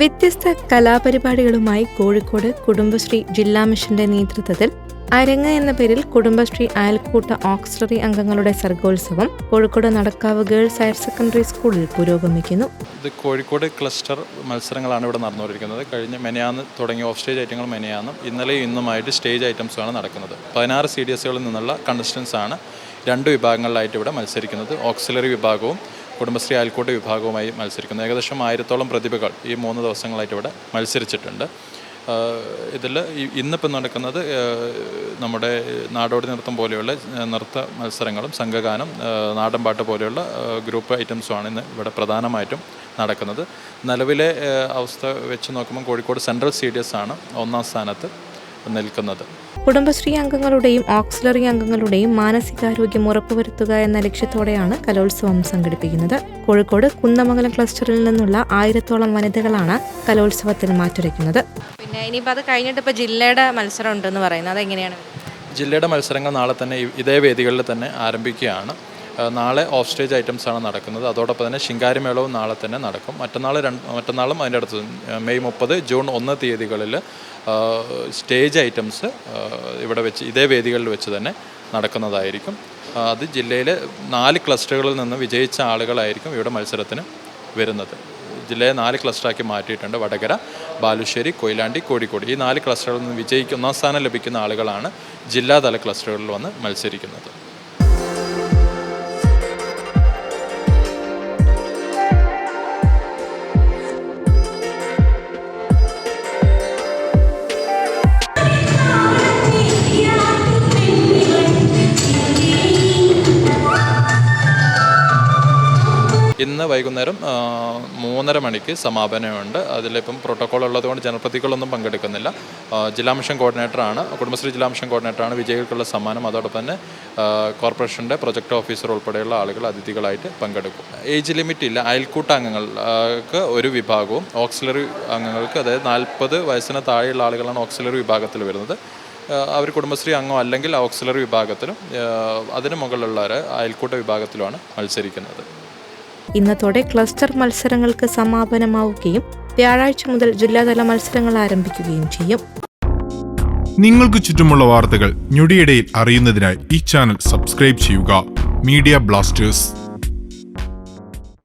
വ്യത്യസ്ത കലാപരിപാടികളുമായി കോഴിക്കോട് കുടുംബശ്രീ ജില്ലാ മിഷന്റെ നേതൃത്വത്തിൽ അരങ്ങ എന്ന പേരിൽ കുടുംബശ്രീ അയൽക്കൂട്ട ഓക്സിലറി അംഗങ്ങളുടെ Sargotsavam Kozhikode Nadakkavu girls higher secondary സ്കൂളിൽ പുരോഗമിക്കുന്നു. ഇത് കോഴിക്കോട് ക്ലസ്റ്റർ മത്സരങ്ങളാണ് ഇവിടെ നടന്നുകൊണ്ടിരിക്കുന്നത്. കഴിഞ്ഞ മെനയാന്ന് തുടങ്ങിയ ഓഫ് സ്റ്റേജ് ഐറ്റങ്ങൾ മെനയാന്നും ഇന്നലെയും ഇന്നുമായിട്ട് സ്റ്റേജ് ഐറ്റംസാണ് നടക്കുന്നത്. പതിനാറ് സി ഡി എസുകളിൽ നിന്നുള്ള കണ്ടസ്റ്റൻസ് ആണ് രണ്ട് വിഭാഗങ്ങളിലായിട്ട് ഇവിടെ മത്സരിക്കുന്നത്. ഓക്സിലറി വിഭാഗവും കുടുംബശ്രീ അയൽക്കൂട്ട വിഭാഗവുമായി മത്സരിക്കുന്നു. ഏകദേശം ആയിരത്തോളം പ്രതിഭകൾ ഈ മൂന്ന് ദിവസങ്ങളായിട്ട് ഇവിടെ മത്സരിച്ചിട്ടുണ്ട്. ഇതിൽ ഇന്നിപ്പം നടക്കുന്നത് നമ്മുടെ നാടോടി നൃത്തം പോലെയുള്ള നൃത്ത മത്സരങ്ങളും സംഘഗാനം നാടൻപാട്ട് പോലെയുള്ള ഗ്രൂപ്പ് ഐറ്റംസുമാണ് ഇന്ന് ഇവിടെ പ്രധാനമായിട്ടും നടക്കുന്നത്. നിലവിലെ അവസ്ഥ വെച്ച് നോക്കുമ്പോൾ Kozhikode central C D S ആണ് ഒന്നാം സ്ഥാനത്ത്. നിൽക്കുന്നത്. കുടുംബശ്രീ അംഗങ്ങളുടെയും ഓക്സിലറി അംഗങ്ങളുടെയും മാനസികാരോഗ്യം ഉറപ്പുവരുത്തുക എന്ന ലക്ഷ്യത്തോടെയാണ് കലോത്സവം സംഘടിപ്പിക്കുന്നത്. കോഴിക്കോട് കുന്നമംഗലം ക്ലസ്റ്ററിൽ നിന്നുള്ള ആയിരത്തോളം വനിതകളാണ് കലോത്സവത്തിൽ മാറ്റുരയ്ക്കുന്നത്. പിന്നെ ഇനിയിപ്പോൾ അത് കഴിഞ്ഞിട്ട് ഇപ്പോൾ ജില്ലയുടെ മത്സരം ഉണ്ടെന്ന് പറയുന്നത് അതെങ്ങനെയാണ്? ജില്ലയുടെ മത്സരങ്ങൾ നാളെ തന്നെ ഇതേ വേദികളിൽ തന്നെ ആരംഭിക്കുകയാണ്. നാളെ ഓഫ് സ്റ്റേജ് ഐറ്റംസ് ആണ് നടക്കുന്നത്. അതോടൊപ്പം തന്നെ ശിങ്കാരിമേളവും നാളെ തന്നെ നടക്കും. മറ്റന്നാൾ രണ്ട് മറ്റന്നാളും അതിന്റെ അടുത്ത് മെയ് മുപ്പത് ജൂൺ ഒന്ന് തീയതികളിൽ സ്റ്റേജ് ഐറ്റംസ് ഇവിടെ വെച്ച് ഇതേ വേദികളിൽ വെച്ച് തന്നെ നടക്കുന്നതായിരിക്കും. അത് ജില്ലയിലെ നാല് ക്ലസ്റ്ററുകളിൽ നിന്ന് വിജയിച്ച ആളുകളായിരിക്കും ഇവിടെ മത്സരത്തിന് വരുന്നത്. ജില്ലയെ നാല് ക്ലസ്റ്ററാക്കി മാറ്റിയിട്ടുണ്ട്. വടകര ബാലുശ്ശേരി കൊയിലാണ്ടി കോഴിക്കോട്. ഈ നാല് ക്ലസ്റ്ററുകളിൽ നിന്ന് വിജയിക്കുന്ന ഒന്നാം സ്ഥാനം ലഭിക്കുന്ന ആളുകളാണ് ജില്ലാതല ക്ലസ്റ്ററുകളിൽ വന്ന് മത്സരിക്കുന്നത്. ഇന്ന് വൈകുന്നേരം മൂന്നര മണിക്ക് സമാപനമുണ്ട്. അതിലിപ്പം പ്രോട്ടോക്കോൾ ഉള്ളതുകൊണ്ട് ജനപ്രതികളൊന്നും പങ്കെടുക്കുന്നില്ല. ജില്ലാ മിഷൻ കോർഡിനേറ്ററാണ് കുടുംബശ്രീ ജില്ലാ മിഷൻ കോർഡിനേറ്ററാണ് വിജയികൾക്കുള്ള സമ്മാനം. അതോടൊപ്പം തന്നെ കോർപ്പറേഷന്റെ പ്രൊജക്ട് ഓഫീസർ ഉൾപ്പെടെയുള്ള ആളുകൾ അതിഥികളായിട്ട് പങ്കെടുക്കും. ഏജ് ലിമിറ്റ് ഇല്ല. അയൽക്കൂട്ട അംഗങ്ങൾക്ക് ഒരു വിഭാഗവും ഓക്സിലറി അംഗങ്ങൾക്ക് അതായത് നാൽപ്പത് വയസ്സിന് താഴെയുള്ള ആളുകളാണ് ഓക്സിലറി വിഭാഗത്തിൽ വരുന്നത്. അവർ കുടുംബശ്രീ അംഗം അല്ലെങ്കിൽ ഓക്സിലറി വിഭാഗത്തിലും അതിന് മുകളിലുള്ളവർ അയൽക്കൂട്ട വിഭാഗത്തിലുമാണ് മത്സരിക്കുന്നത്. ഇന്നത്തോടെ ക്ലസ്റ്റർ മത്സരങ്ങൾക്ക് സമാപനമാവുകയും വ്യാഴാഴ്ച മുതൽ ജില്ലാതല മത്സരങ്ങൾ ആരംഭിക്കുകയും ചെയ്യും. നിങ്ങൾക്ക് ചുറ്റുമുള്ള വാർത്തകൾ ഞൊടിയിടയിൽ അറിയുന്നതിനായി ഈ ചാനൽ സബ്സ്ക്രൈബ് ചെയ്യുക. Media blasters.